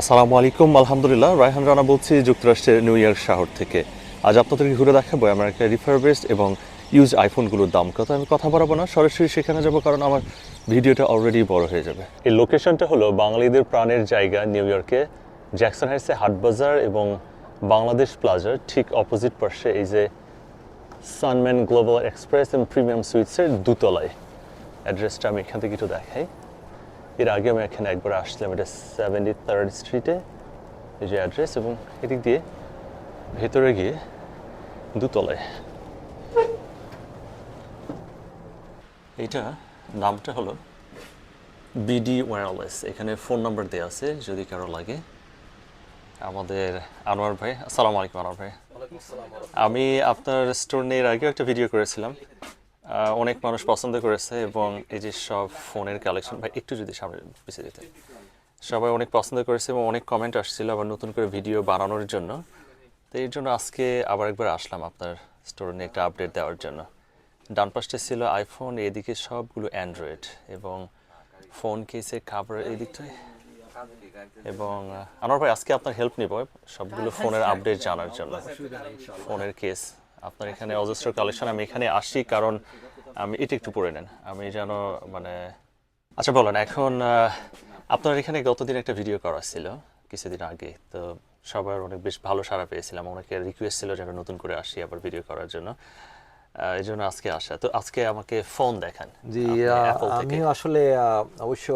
আসসালামু আলাইকুম, আলহামদুলিল্লাহ। রায়হান রানা বলছি, যুক্তরাষ্ট্রের নিউ ইয়র্ক শহর থেকে। আজ আপনাদেরকে ঘুরে দেখাবো আমেরিকার রিফারবেস্ট এবং ইউজ আইফোনগুলোর দাম কত। আমি কথা বলব না, সরাসরি সেখানে যাব, কারণ আমার ভিডিওটা অলরেডি বড় হয়ে যাবে। এই লোকেশনটা হলো বাঙালিদের প্রাণের জায়গা নিউ ইয়র্কে। জ্যাকসন হাইটসে হাটবাজার এবং বাংলাদেশ প্লাজার ঠিক অপোজিট পার্শ্বে এই যে সানম্যান গ্লোবাল এক্সপ্রেস এবং প্রিমিয়াম সুইটসের দুতলায়। অ্যাড্রেসটা আমি এখান থেকে একটু দেখাই। এর আগে আমি এখানে একবার আসলাম এটা সেভেন্টি থার্ড স্ট্রিটে এই যে অ্যাড্রেস এবং এদিক দিয়ে ভেতরে গিয়ে দুতলায়। এইটা নামটা হলো বিডি ওয়্যারলেস এখানে ফোন নাম্বার দেওয়া আছে যদি কারও লাগে। আমাদের আনোয়ার ভাই আসসালামু আলাইকুম আনোয়ার ভাই। আমি আপনার স্টোর নিয়ে এর আগেও একটা ভিডিও করেছিলাম। অনেক মানুষ পছন্দ করেছে এবং এই যে সব ফোনের কালেকশন ভাই একটু যদি সামনে পিছিয়ে যেতে। সবাই অনেক পছন্দ করেছে এবং অনেক কমেন্ট আসছিল আবার নতুন করে ভিডিও বানানোর জন্য। তো এর জন্য আজকে আবার একবার আসলাম আপনার স্টোর নিয়ে একটা আপডেট দেওয়ার জন্য। ডান পাশটা ছিল আইফোন এদিকে সবগুলো অ্যান্ড্রয়েড এবং ফোন কেসের খাবার এই দিকটায়। এবং আনোয়ার ভাই আজকে আপনার হেল্প নিব সবগুলো ফোনের আপডেট জানার জন্য। ফোনের কেস আপনার এখানে অজস্র কালেকশন আমি এখানে আসি কারণ আমি এটা একটু পড়ে নেন। আমি যেন মানে আচ্ছা বলেন এখন আপনার এখানে গতদিন একটা ভিডিও করা ছিল কিছুদিন আগে তো সবার অনেক বেশ ভালো সাড়া পেয়েছিলাম। অনেকের রিকোয়েস্ট ছিল যেন নতুন করে আসি আবার ভিডিও করার জন্য। এই জন্য আজকে আসা। তো আজকে আমাকে ফোন দেখান জি। আমিও আসলে অবশ্য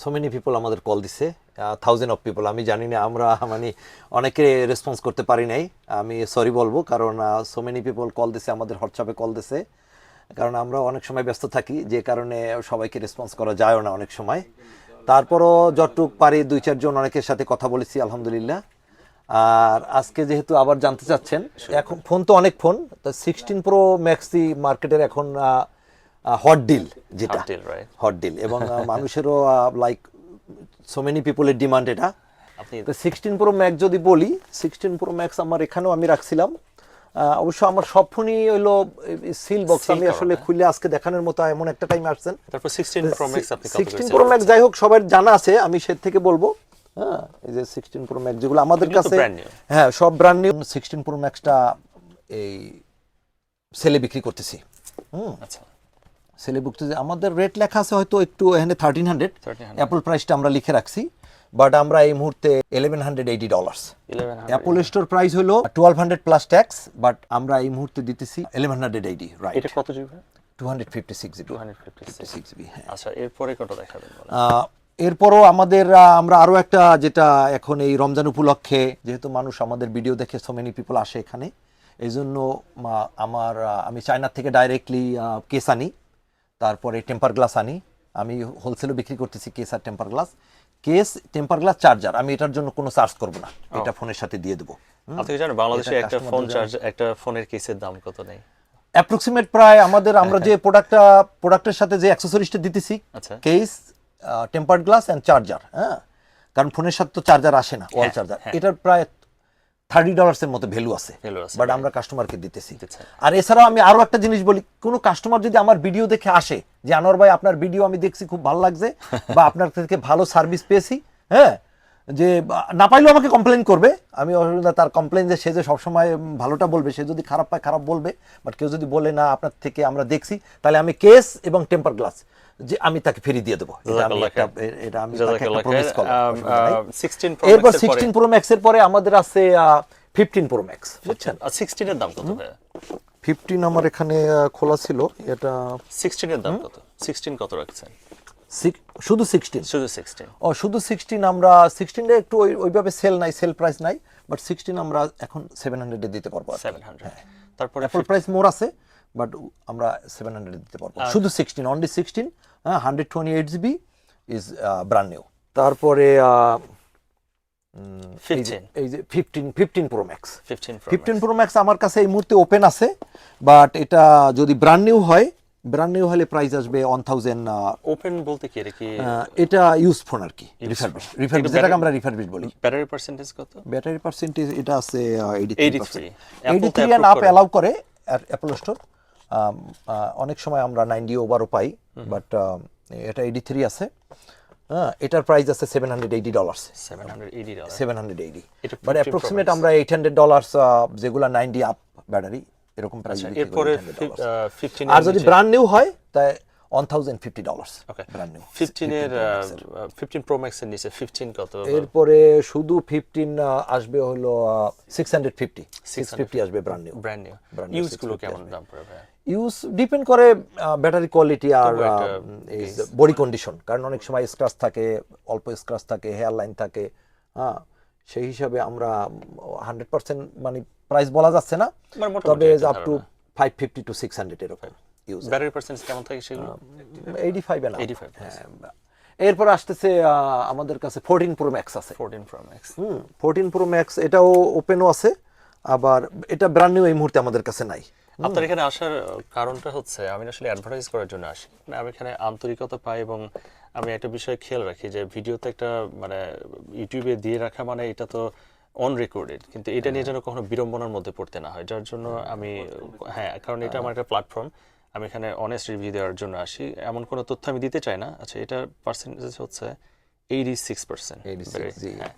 সো মেনি পিপল আমাদের কল দিছে। থাউজেন্ড অফ পিপল আমি জানি না আমরা মানে অনেকে রেসপন্স করতে পারি নাই। আমি সরি বলব কারণ সো মেনি পিপল কল দিছে আমাদের হোয়াটসঅ্যাপে কল দিছে। কারণ আমরা অনেক সময় ব্যস্ত থাকি যে কারণে সবাইকে রেসপন্স করা যায়ও না অনেক সময়। তারপরও যতটুক পারি দুই চারজন অনেকের সাথে কথা বলেছি আলহামদুলিল্লাহ। আর আজকে যেহেতু আবার জানতে চাচ্ছেন এখন ফোন তো অনেক ফোন তো সিক্সটিন প্রো ম্যাক্সি মার্কেটের এখন হট ডিল যেটা। হট ডিল এবং মানুষেরও লাইক সো মেনি পিপলের ডিমান্ড এটা। আপনি তো সিক্সটিন প্রো ম্যাক্স যদি বলি সিক্সটিন প্রো ম্যাক্স আমার এখানেও আমি রাখছিলাম। অবশ্য আমার সব ফোনই হইল সিল বক্স আমি আসলে। খুলে আজকে দেখানোর মতো এমন একটা টাইম আসছেন। তারপর সিক্সটিন প্রো ম্যাক্স আপনি কত সিক্সটিন করে প্রো ম্যাক্স যাই হোক সবার জানা আছে আমি সে থেকে বলব। হ্যাঁ এই যে সিক্সটিন প্রো ম্যাক্স যেগুলো আমাদের কাছে হ্যাঁ সব ব্র্যান্ড নিউ সিক্সটিন প্রো ম্যাক্সটা এই সেলে বিক্রি করতেছি। হুম। আচ্ছা। সেলে বুকতে আমাদের রেট লেখা আছে হয়তো একটু এখানে থার্টিন হান্ড্রেড অ্যাপল প্রাইসটা আমরা লিখে রাখছি। বাট আমরা এই মুহূর্তে eleven hundred eighty dollars Apple store price হলো twelve hundred plus tax but আমরা এই মুহূর্তে দিতেছি ইলেভেন হান্ড্রেড এইটি রাইট এটা কত GB? Two hundred fifty six GB 256 six GB হ্যাঁ। আচ্ছা এরপরে কত দেখাবেন আহ, এরপরও আমাদের আমরা আরও একটা যেটা এখন এই রমজান উপলক্ষে যেহেতু মানুষ আমাদের ভিডিও দেখে সো মেনি পিপল আসে এখানে এই জন্য আমার আমি চায়নার থেকে ডাইরেক্টলি কেস আনি তারপরে টেম্পার গ্লাস আনি। আমি হোলসেলও বিক্রি করতেছি কেস আর temper glass case temper glass charger আমি এটার জন্য কোনো চার্জ করব না। এটা ফোনের সাথে দিয়ে দেবো। আপনি জানেন বাংলাদেশে একটা ফোন চার্জ একটা ফোনের কেসের দাম কত নেই? অ্যাপ্রক্সিমেট প্রায় আমাদের আমরা যে প্রোডাক্টটা প্রোডাক্টের সাথে যে অ্যাক্সেসরিজটা দিতেছি আচ্ছা। Case tempered glass and charger হ্যাঁ? কারণ ফোনের সাথে তো চার্জার আসে না ওয়াল হ্যাঁ, চার্জার হ্যাঁ। এটার প্রায় থার্টি ডলার্সের মতো ভ্যালু আছে। বাট আমরা কাস্টমারকে দিতেছি। আর এছাড়াও আমি আরও একটা জিনিস বলি কোনো কাস্টমার যদি আমার ভিডিও দেখে আসে যে আনোয়ার ভাই আপনার ভিডিও আমি দেখছি খুব ভালো লাগছে বা আপনার থেকে ভালো সার্ভিস পেয়েছি হ্যাঁ যে না পাইলেও আমাকে কমপ্লেন করবে। আমি অসুবিধা তার কমপ্লেন যে সে যে সবসময় ভালোটা বলবে সে যদি খারাপ পায় খারাপ বলবে। বাট কেউ যদি বলে না আপনার থেকে আমরা দেখছি। তাহলে আমি কেস এবং টেম্পার গ্লাস যে আমি তাকে ফিরিয়ে দিয়ে দেবো। এটা আমি একটা এটা আমি তাকে একটা প্রমিস করলাম। আম, অসুবিধা নাই। আহ, 16 Pro এরপর পরে- সিক্সটিন প্রো ম্যাক্সের পরে আমাদের আছে ফিফটিন প্রো ম্যাক্স বুঝছেন? আর 16 এর দাম কত ফিফটিন আমার এখানে খোলা ছিল এটা 16 এর দাম কত? 16 কত রাখছেন? শুধু সিক্সটিন শুধু 16 ও শুধু সিক্সটিন আমরা সিক্সটিনটা একটু ওইভাবে সেল নাই সেল প্রাইস নাই বাট সিক্সটিন আমরা এখন সেভেন হান্ড্রেডে দিতে পারব 700 তারপরে অ্যাপল প্রাইস মোর আছে বাট আমরা সেভেন হান্ড্রেডে দিতে পারব। শুধু সিক্সটিন অনলি সিক্সটিন হ্যাঁ hundred twenty eight GB is brand new তারপরে এই যে 15 এই যে fifteen fifteen pro max 15 fifteen pro max আমার কাছে এই মুহূর্তে ওপেন আছে বাট এটা যদি ব্র্যান্ড নিউ হয় ব্র্যান্ড নিউ হলে প্রাইস আসবে ওয়ান থাউজেন্ড ওপেন বলতে কি এটা কি? এটা ইউজ ফোন আর কি রিফারবিশ রিফারবিশ যেটাকে আমরা রিফারবিশ বলি। ব্যাটারি পার্সেন্টেজ কত? ব্যাটারি পার্সেন্টেজ এটা আছে এইটি থ্রি অ্যালাউ করে। অ্যাপল স্টোর অনেক সময় আমরা নাইনটি ওভারও পাই বাট এটা এইটি থ্রি আছে। হ্যাঁ এটার প্রাইস আছে seven hundred eighty dollars seven hundred eighty dollar seven hundred eighty but approximate আমরা এইট হান্ড্রেড ডলার্স যেগুলো নাইনটি আপ ব্যাটারি এরকম প্রাইস আচ্ছা এরপরে আর যদি ব্র্যান্ড নিউ হয় তাই one thousand fifty dollars brand new ফিফটিনের fifteen pro ম্যাক্সের নিচে ফিফটিন কত এরপরে শুধু ফিফটিন আসবে হলো six hundred fifty six fifty আসবে ব্র্যান্ড নিউ ব্র্যান্ড নিউ কেমন দাম পড়ে ভাই ইউজ ডিপেন্ড করে ব্যাটারি কোয়ালিটি আর বডি কন্ডিশন কারণ অনেক সময় স্ক্রাচ থাকে অল্প স্ক্রাচ থাকে হেয়ার লাইন থাকে হ্যাঁ? সেই হিসাবে আমরা হান্ড্রেড পার্সেন্ট মানে প্রাইস বলা যাচ্ছে না মানে তবে up to five fifty two six hundred এরকম ইউজ ব্যাটারি পার্সেন্টেজ কেমন থাকে সেগুলো? এইটি ফাইভ এন 85 এরপর আসতেছে আমাদের কাছে ফোরটিন প্রো ম্যাক্স আছে। Fourteen pro max hmm fourteen pro max এটাও ওপেনও আছে আবার এটা ব্র্যান্ড নিউ এই মুহূর্তে আমাদের কাছে নাই। আপনার এখানে আসার কারণটা হচ্ছে আমি আসলে অ্যাডভার্টাইজ করার জন্য আসি। মানে আমি এখানে আন্তরিকতা পাই এবং আমি একটা বিষয় খেয়াল রাখি যে ভিডিওতে একটা মানে ইউটিউবে দিয়ে রাখা মানে এটা তো অন রেকর্ডেড কিন্তু এটা নিয়ে যেন কখনো বিড়ম্বনার মধ্যে পড়তে না হয়। যার জন্য আমি হ্যাঁ কারণ এটা আমার একটা প্ল্যাটফর্ম আমি এখানে অনেস্ট রিভিউ দেওয়ার জন্য আসি। এমন কোনো তথ্য আমি দিতে চাই না। আচ্ছা এটার পার্সেন্টেজ হচ্ছে এইটি সিক্স পার্সেন্ট 86 জি। হ্যাঁ।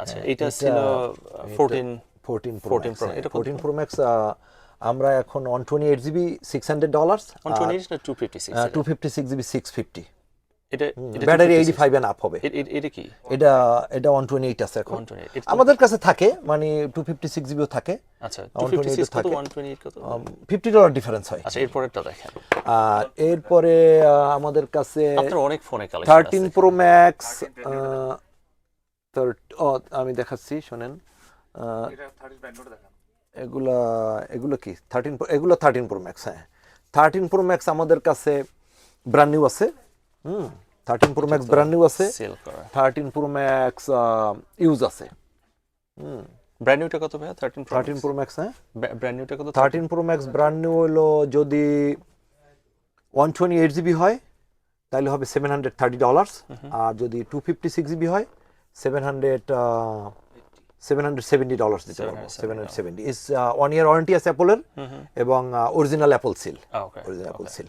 আচ্ছা এটা ছিল ফোরটিন ফোরটিন প্রো এটা ফোরটিন প্রো ম্যাক্স আমরা এখন one twenty eight GB six hundred না two fifty six two fifty six GB six fifty battery 256 eighty five and up হবে। এটা কি? এটা এটা ওয়ান টোয়েন্টি এইট আছে এখন। আমাদের কাছে থাকে মানে টু ফিফটি সিক্স জিবিও থাকে। আচ্ছা 128 256 কত? থাকে। 128 কত? ফিফটি ডলার ডিফারেন্স হয়। আচ্ছা এরপরেরটা দেখেন আর এরপরে আমাদের কাছে অনেক ফোনে থার্টিন প্রো ম্যাক্স আমি দেখাচ্ছি শোনেন। আহ, এগুলা এগুলো কি? থার্টিন এগুলো থার্টিন প্রো ম্যাক্স হ্যাঁ। থার্টিন প্রো ম্যাক্স আমাদের কাছে ব্র্যান্ড নিউ আছে। হুম thirteen pro max brand new আছে। থার্টিন প্রো ম্যাক্স ইউজ আছে। ব্র্যান্ড নিউটা কত ভাই 13 প্রো থার্টিন প্রো ম্যাক্স হ্যাঁ। ব্র্যান্ড নিউটা কত? Thirteen pro max brand new হলো যদি ওয়ান টোয়েন্টি এইট জিবি হয় তাহলে হবে সেভেন হান্ড্রেড থার্টি ডলার্স আর যদি টু ফিফটি সিক্স জিবি হয় seven hundred seven hundred seventy dollars দিতে পারব seven hundred seventy is one year warranty আছে অ্যাপলের এবং original Apple seal original Apple seal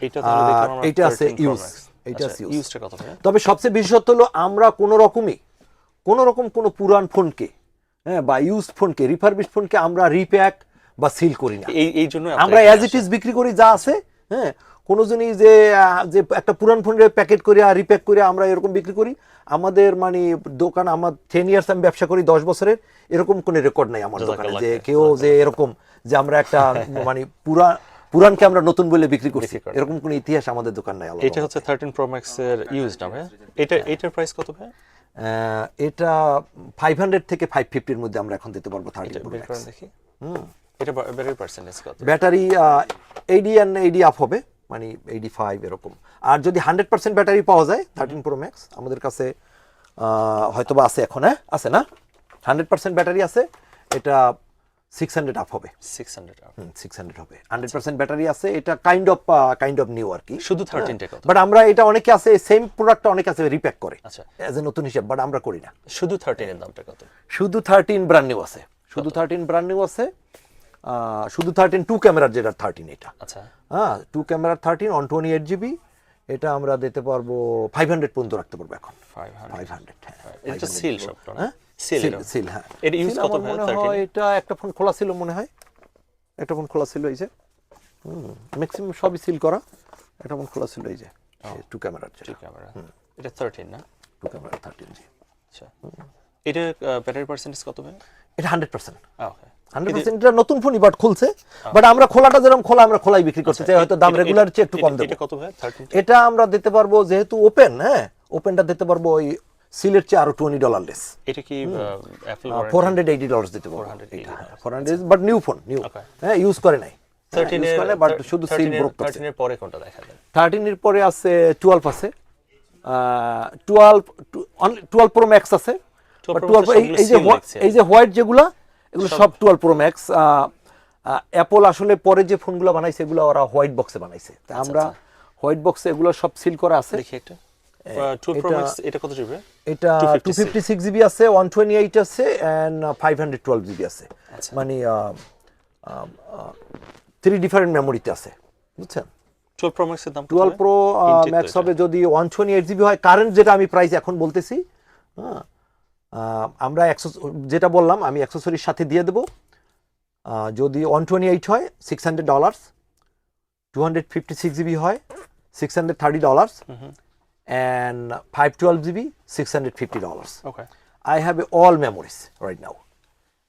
এইটা আছে 13 Pro এইটা আচ্ছা, আছে ভাই তবে সবচেয়ে বিশেষত হলো আমরা কোনো রকমই কোনো রকম কোনো পুরান ফোনকে হ্যাঁ বা ইউজ ফোনকে রিফারবিশ ফোনকে আমরা রিপ্যাক বা সিল করি না। এই এই জন্য আমরা অ্যাজ ইট ইজ বিক্রি করি যা আছে হ্যাঁ কোনো জনই যে যে একটা পুরান ফোনের প্যাকেট করে আর রিপ্যাক করে আমরা এরকম বিক্রি করি। আমাদের মানে দোকান আমার টেন ইয়ার্স আমি ব্যবসা করি দশ বছরের এরকম কোনো রেকর্ড নাই আমার দোকানে। যে কেউ যে এরকম যে আমরা একটা মানে পুরা পুরানকে আমরা নতুন বলে বিক্রি করছি। এরকম কোনো ইতিহাস আমাদের দোকান নাই এটা হচ্ছে 13 প্রো ম্যাক্স এর ইউজ না ভাই এটা এটার প্রাইস কত ভাই আহ, এটা ফাইভ হান্ড্রেড থেকে ফাইভ ফিফটির মধ্যে আমরা এখন দিতে পারব থার্টি এটা বের করেন দেখি। এটা ব্যাটারি পার্সেন্টেজ কত? Battery eighty and eighty up হবে। মানে এইডি ফাইভ এরকম। আর যদি হান্ড্রেড পার্সেন্ট ব্যাটারি পাওয়া যায় থার্টিন প্রো ম্যাক্স আমাদের কাছে হয়তো বা আছে এখন হ্যাঁ? আছে না? হান্ড্রেড পার্সেন্ট ব্যাটারি আছে এটা সিক্স হান্ড্রেড আপ হবে। 600 সিক্স হান্ড্রেড হবে। হান্ড্রেড পার্সেন্ট ব্যাটারি আছে এটা kind of kind of new আর কি। শুধু 13 টা বাট আমরা এটা অনেকে আছে সেম প্রোডাক্টটা অনেকে আছে রিপ্যাক করে। আচ্ছা। অ্যাজ এ নতুন হিসাব বাট আমরা করি না। শুধু 13 এর দামটা কত? শুধু থার্টিন ব্র্যান্ড নিউ আছে। শুধু থার্টিন ব্র্যান্ড নিউ আছে শুধু থার্টিন টু ক্যামেরার যেটা থার্টিন এটা। আচ্ছা। হ্যাঁ টু ক্যামেরার thirteen one twenty eight GB এটা আমরা দিতে পারব ফাইভ হান্ড্রেড পর্যন্ত রাখতে পারব এখন। 500 ফাইভ হান্ড্রেড এটা তো সিল হ্যাঁ সিল হ্যাঁ। এটা ইউজ কত মনে হয় এটা একটা ফোন খোলা ছিল মনে হয়। একটা ফোন খোলা ছিল এই যে। ম্যাক্সিমাম সবই সিল করা। একটা ফোন খোলা ছিল এই যে। টু ক্যামেরার যেটা। ক্যামেরা এটা 13 না? টু ক্যামেরা থার্টিন জি। আচ্ছা। এটা ব্যাটারি পার্সেন্টেজ কত ভাই? এটা hundred percent okay hundred percent এটা নতুন ফোনই বাট খুলছে বাট আমরা খোলাটা যেরকম খোলা আমরা খোলাই বিক্রি করতে চাই হয়তো দাম রেগুলার চেয়ে একটু কম দেবো। এটা কত ভাই? 13 এটা আমরা দিতে পারব যেহেতু ওপেন হ্যাঁ? ওপেনটা দিতে পারব ওই সিলের চেয়ে আরও টোয়েন্টি ডলার লেস এটা কি ফোর হান্ড্রেড এইটি ডলার দিতে পারব। Four hundred but new phone new হ্যাঁ ইউজ করে নাই। 13 ইউজ এর করে বাট শুধু সিল ব্রোক এর পরে কোনটা দেখা যায়? থার্টিন পরে আছে টুয়েলভ আছে। টুয়েলভ টুয়েলভ প্রো ম্যাক্স আছে 12 Pro টুয়েলভ এই যে হোয়া- এই হোয়াইট যেগুলা এগুলো সব টুয়েলভ প্রো ম্যাক্স অ্যাপল আসলে পরে যে ফোনগুলো বানাইছে এগুলো ওরা হোয়াইট বক্সে বানাইছে। তা আমরা হোয়াইট বক্সে এগুলো সব সিল করা আছে। দেখি 12 এটা- এটা কত জিবি এটা 256 জিবি আছে ওয়ান টোয়েন্টি এইট আছে and five hundred twelve GB আছে। আচ্ছা। মানে থ্রি ডিফারেন্ট মেমোরিতে আছে। বুঝছেন? টুয়েলভ প্রো ম্যাক্সের দাম ম্যাক্স হবে যদি ওয়ান টোয়েন্টি এইট জিবি হয় কারেন্ট যেটা আমি প্রাইস এখন বলতেছি হ্যাঁ আমরা যেটা বললাম আমি অ্যাক্সেসরির সাথে দিয়ে দেবো। যদি ওয়ান টোয়েন্টি এইট হয় six hundred dollars two hundred fifty six GB হয় six hundred thirty dollars and five twelve GB six hundred fifty dollars all memories right now.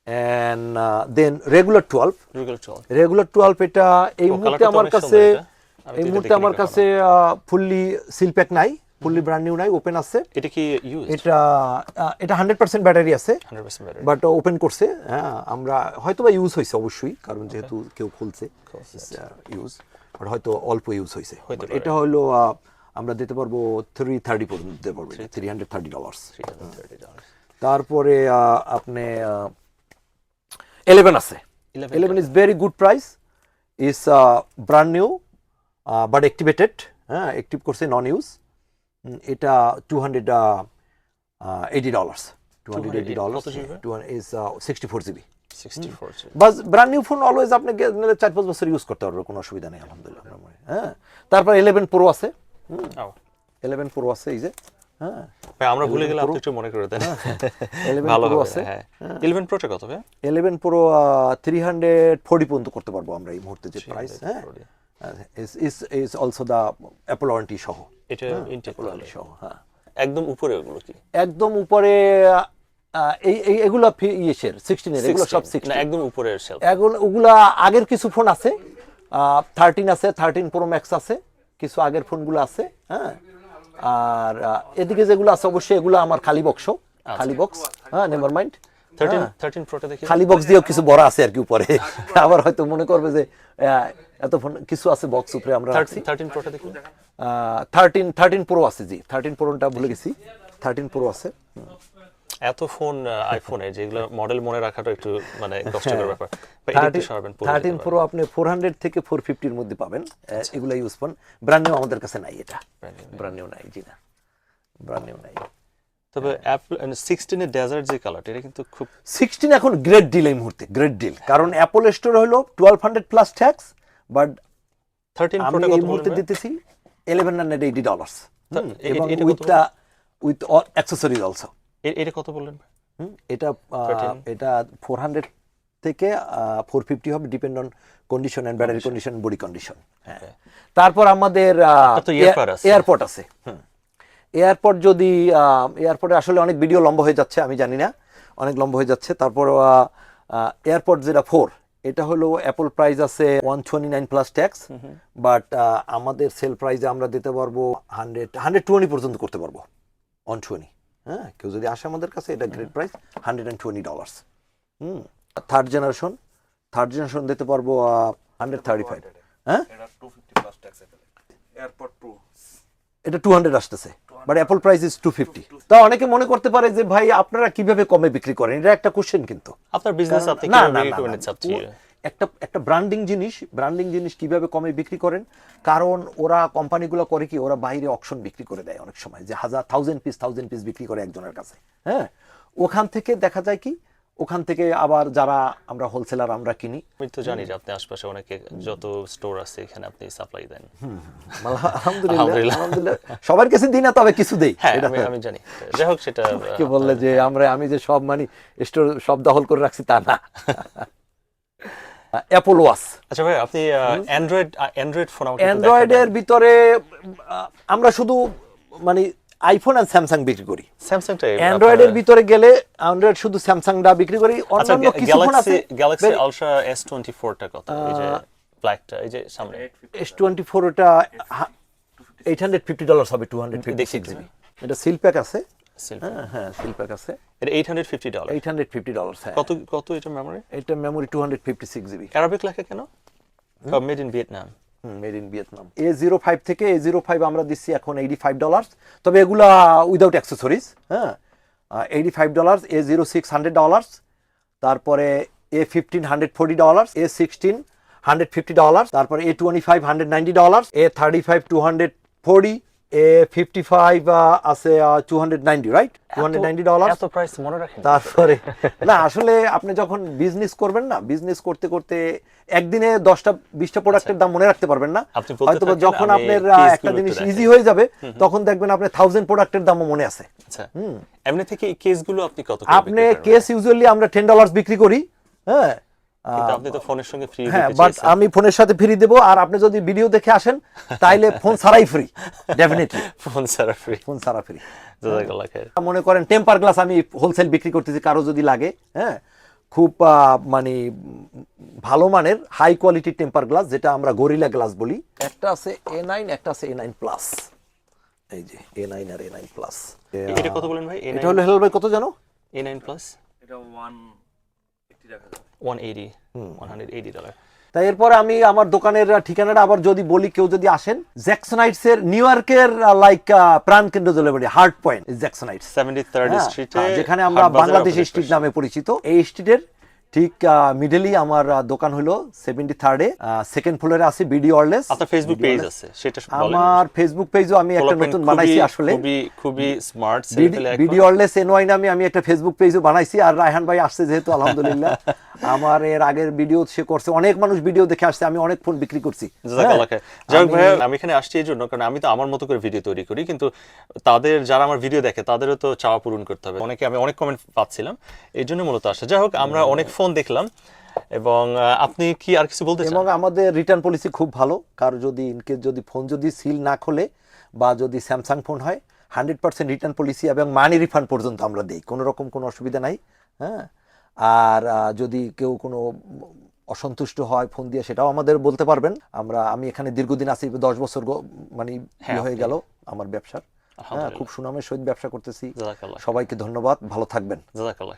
And uh, then regular 12, Regular 12 regular twelve এটা এই ও, মুহূর্তে আমার কাছে এই মুহূর্তে আমার কাছে ফুললি সিল প্যাক নাই। ফুললি ব্র্যান্ড নিউ নাই ওপেন আছে। এটা কি ইউজ এটা এটা হান্ড্রেড পার্সেন্ট ব্যাটারি আছে। 100% ব্যাটারি বাট ওপেন করছে হ্যাঁ আমরা হয়তো বা ইউজ হয়েছে অবশ্যই কারণ যেহেতু কেউ খুলছে ইউজ বাট হয়তো অল্প ইউজ হয়েছে। এটা হলো আমরা দিতে পারব থ্রি থার্টি পর্যন্ত দিতে পারব থ্রি হান্ড্রেড থার্টি ডলার্স তারপরে আপনি ইলেভেন আছে। 11 eleven is very good price is brand new but activated হ্যাঁ অ্যাক্টিভ করছে নন ইউজ এটা two hundred eighty dollars two hundred eighty dollars two is sixty four GB? Bus brand new phone always আপনি নিলে চার পাঁচ বছর use করতে পারবে কোনো অসুবিধা নেই আলহামদুলিল্লাহ আমার হয়। তারপর ইলেভেন প্রো আছে ইলেভেন প্রো আছে এই যে হ্যাঁ? আমরা ভুলে গেলে আপনি একটু মনে করে দেন। ভালো আছে। 11 প্রোটা কত ভাই? Eleven pro three hundred forty পর্যন্ত করতে পারব আমরা এই মুহূর্তে যে প্রাইস হ্যাঁ? 340 is is is also the Apple সহ এটা ইনটেক সহ হ্যাঁ। একদম উপরে ওগুলো কি? একদম উপরে এই এই- এগুলো ইয়েসের সিক্সটিনের এগুলো সব সিক্সটিন একদম উপরের শেলফ এগুলো ওগুলা আগের কিছু ফোন আছে থার্টিন আছে থার্টিন প্রো ম্যাক্স আছে কিছু আগের ফোনগুলো আছে হ্যাঁ। আর এদিকে যেগুলো আছে অবশ্যই এগুলো আমার খালি বক্স খালি বক্স হ্যাঁ নেভার মাইন্ড 13 13 প্রোটা দেখি। খালি বক্স দিয়েও কিছু বড় আছে আর কি উপরে। আবার হয়তো মনে করবে যে এত ফোন কিছু আছে বক্স উপরে আমরা রাখছি। 13 13 প্রোটা দেখি থার্টিন থার্টিন প্রো আছে জি। থার্টিন প্রোটা ভুলে গেছি। থার্টিন প্রো আছে। এত ফোন আইফোনে যেগুলো মডেল মনে রাখাটা একটু মানে কষ্টকর ব্যাপার। থার্টিন প্রো আপনি ফোর হান্ড্রেড থেকে ফোর ফিফটির মধ্যে পাবেন। ইউজ ফোন ব্র্যান্ড নিউ আমাদের কাছে নাই এটা। ব্র্যান্ড নিউ নাই। জি না। ব্র্যান্ড নিউ নাই। তবে অ্যাপল 16 এর ডেজার্ট যে কালারটা এটা কিন্তু খুব সিক্সটিন এখন গ্রেট ডিল এই মুহূর্তে গ্রেট ডিল কারণ অ্যাপল স্টোর হলো twelve hundred plus tax but আমি এই মুহূর্তে দিতেছি ইলেভেন হান্ড্রেড এইটি ডলার্স এবং উইথ অ্যাক্সেসরিজ অলসো এটা কত বললেন? এটা এটা ফোর হান্ড্রেড থেকে ফোর ফিফটি হবে depend on condition and battery condition body condition হ্যাঁ। তারপর আমাদের। এয়ারপোর্ট আছে। এয়ারপোর্ট যদি এয়ারপোর্টে আসলে অনেক ভিডিও লম্বা হয়ে যাচ্ছে আমি জানি না। অনেক লম্বা হয়ে যাচ্ছে। তারপর এয়ারপোর্ট যেটা ফোর এটা হলো অ্যাপল প্রাইস আছে one twenty nine plus tax but আমাদের সেল প্রাইসে আমরা দিতে পারব হান্ড্রেড হান্ড্রেড টোয়েন্টি পর্যন্ত করতে পারব ওয়ান টোয়েন্টি হ্যাঁ কেউ যদি আসে আমাদের কাছে এটা great price hundred and twenty dollars hmm third generation third generation দিতে পারব হান্ড্রেড থার্টি ফাইভ হ্যাঁ? এটা টু এটা টু হান্ড্রেড আসতেছে but Apple price is two fifty তা অনেকে মনে করতে পারে যে ভাই আপনারা কীভাবে কমে বিক্রি করেন? এটা একটা কোশ্চেন কিন্তু। আপনার বিজনেস আপনি না, না, একটা একটা ব্র্যান্ডিং জিনিস ব্র্যান্ডিং জিনিস কীভাবে কমে বিক্রি করেন? কারণ ওরা কোম্পানিগুলো করে কি ওরা বাইরে অকশন বিক্রি করে দেয় অনেক সময় যে হাজার থাউজেন্ড পিস থাউজেন্ড পিস বিক্রি করে একজনের কাছে হ্যাঁ? ওখান থেকে দেখা যায় কি ওখান থেকে আবার যারা আমরা হোলসেলার আমরা কিনি। আমি তো জানি যে আপনি আশপাশে অনেকে যত স্টোর আছে এখানে আপনি সাপ্লাই দেন। আলহামদুলিল্লাহ সবার কাছে দিই না তবে কিছু দেই। হ্যাঁ এটা আমি জানি। যাই হোক সেটা কি বললে যে আমরা আমি যে সব মানে স্টোর সব দখল করে রাখছি তা না। অ্যাপল ওয়াচ আচ্ছা ভাই আপনি অ্যান্ড্রয়েড অ্যান্ড্রয়েড ফোন অ্যান্ড্রয়েডের ভিতরে আমরা শুধু মানে আইফোন আর স্যামসাং বিক্রি করি। স্যামসাংটা অ্যান্ড্রয়েডের ভিতরে গেলে অ্যান্ড্রয়েড শুধু স্যামসাংটা বিক্রি করি আচ্ছা অন্যান্য কিছু ফোন আছে। গ্যালাক্সি আলট্রা এস টোয়েন্টি ফোরটা কত? এই যে ব্ল্যাকটা এই যে সামনে। এস টোয়েন্টি ফোর ওটা এইট হান্ড্রেড ফিফটি ডলার হবে টু হান্ড্রেড ফিফটি দেখি সিক্স একটু, জিবি এটা সিল প্যাক আছে। হ্যাঁ হ্যাঁ সিল প্যাক আছে। এটা eight hundred fifty dollar eight hundred fifty dollar হ্যাঁ। কত কত এটা মেমোরি এটা memory two hundred fifty six GB Arabic লেখা কেন? Made in Vietnam made in Vietnam A zero five থেকে এ জিরো ফাইভ আমরা দিচ্ছি এখন এইটি ফাইভ ডলার্স তবে এগুলা উইদাউট অ্যাক্সেসরিজ হ্যাঁ? Eighty five dollars A zero six hundred dollars তারপরে A fifteen hundred forty dollar A sixteen hundred fifty dollar তারপরে A twenty five hundred ninety dollar A thirty five two hundred forty A fifty five আছে two hundred ninety right two hundred ninety dollar এত price মনে রাখেন? তারপরে না আসলে আপনি যখন বিজনেস করবেন না বিজনেস করতে করতে একদিনে দশটা বিশটা প্রোডাক্টের দাম মনে রাখতে পারবেন না। আচ্ছা। হয়তো যখন আপনার একটা জিনিস ইজি হয়ে যাবে তখন দেখবেন আপনার থাউজেন্ড প্রোডাক্টের দামও মনে আছে। আচ্ছা। এমনি থেকে এই কেসগুলো আপনি কত আপনি কেস ইউজুয়ালি আমরা টেন ডলার্স বিক্রি করি হ্যাঁ? আপনি তো ফোনের সঙ্গে ফ্রি হ্যাঁ বাট আমি ফোনের সাথে ফ্রি দেবো আর আপনি যদি ভিডিও দেখে আসেন তাইলে ফোন ছাড়াই ফ্রি ডেফিনেটলি ফোন ছাড়া ফ্রি ফোন ছাড়া ফ্রি জাজাকাল্লাহ মনে করেন টেম্পার গ্লাস আমি হোলসেল বিক্রি করতেছি কারও যদি লাগে হ্যাঁ। খুব মানে ভালো মানের হাই কোয়ালিটির টেম্পার গ্লাস যেটা আমরা গরিলা গ্লাস বলি। একটা আছে এ নাইন একটা আছে এ নাইন প্লাস এই যে এ নাইন আর এ নাইন প্লাস এটা কত বলেন ভাই? এটা হলো হেলাল ভাই কত জানো? এ নাইন প্লাস এটা ওয়ান রাখা যাবে one eighty one hundred eighty dollar তাই এরপরে আমি আমার দোকানের ঠিকানাটা আবার যদি বলি কেউ যদি আসেন জ্যাকসনাইটস এর নিউ ইয়র্কের like Pran Kendra delivery heart point Jackson Heights seventy third হ্যাঁ, স্ট্রিটে যেখানে আমরা বাংলাদেশ স্ট্রিট নামে পরিচিত এই স্ট্রিটের ঠিক মিডলি আমার দোকান হলো সেভেন্টি থার্ডে সেকেন্ড ফ্লোরে আছে বিডি অরলেস আপনার ফেসবুক পেজ আছে সেটা আমার ফেসবুক পেজও আমি একটা নতুন বানাইছি আসলে। খুবই খুবই স্মার্ট বিডি অরলেস এনওয়াই নামে আমি একটা ফেসবুক পেজও বানাইছি আর রায়হান ভাই আসছে যেহেতু আলহামদুলিল্লাহ। আমার এর আগের ভিডিও সে করছে অনেক মানুষ ভিডিও দেখে আসছে আমি অনেক ফোন বিক্রি করছি। হ্যাঁ, আমি- আমি এখানে আসছি এই জন্য কারণ আমি তো আমার মতো করে ভিডিও তৈরি করি কিন্তু তাদের যারা আমার ভিডিও দেখে তাদেরও তো চাওয়া পূরণ করতে হবে। অনেকে আমি অনেক কমেন্ট পাচ্ছিলাম এই জন্য মূলত আসা। যাই হোক আমরা অনেক ফোন দেখলাম এবং আপনি কি আর কিছু বলতে চান? এবং আমাদের রিটার্ন পলিসি খুব ভালো। কার যদি ইনকেস যদি ফোন যদি সিল না খোলে বা যদি স্যামসাং ফোন হয় হান্ড্রেড পার্সেন্ট রিটার্ন পলিসি এবং মানি রিফান্ড পর্যন্ত আমরা দিই। কোনো রকম কোনো অসুবিধা নাই হ্যাঁ? আর যদি কেউ কোনো অসন্তুষ্ট হয় ফোন দিয়ে সেটাও আমাদের বলতে পারবেন। আমরা আমি এখানে দীর্ঘদিন আছি দশ বছর মানে হ্যাঁ, ইয়ে হয়ে। গেল আমার ব্যবসার। হ্যাঁ খুব সুনামের সহিত ব্যবসা করতেছি। সবাইকে ধন্যবাদ ভালো থাকবেন। জাজাকাল্লাহ।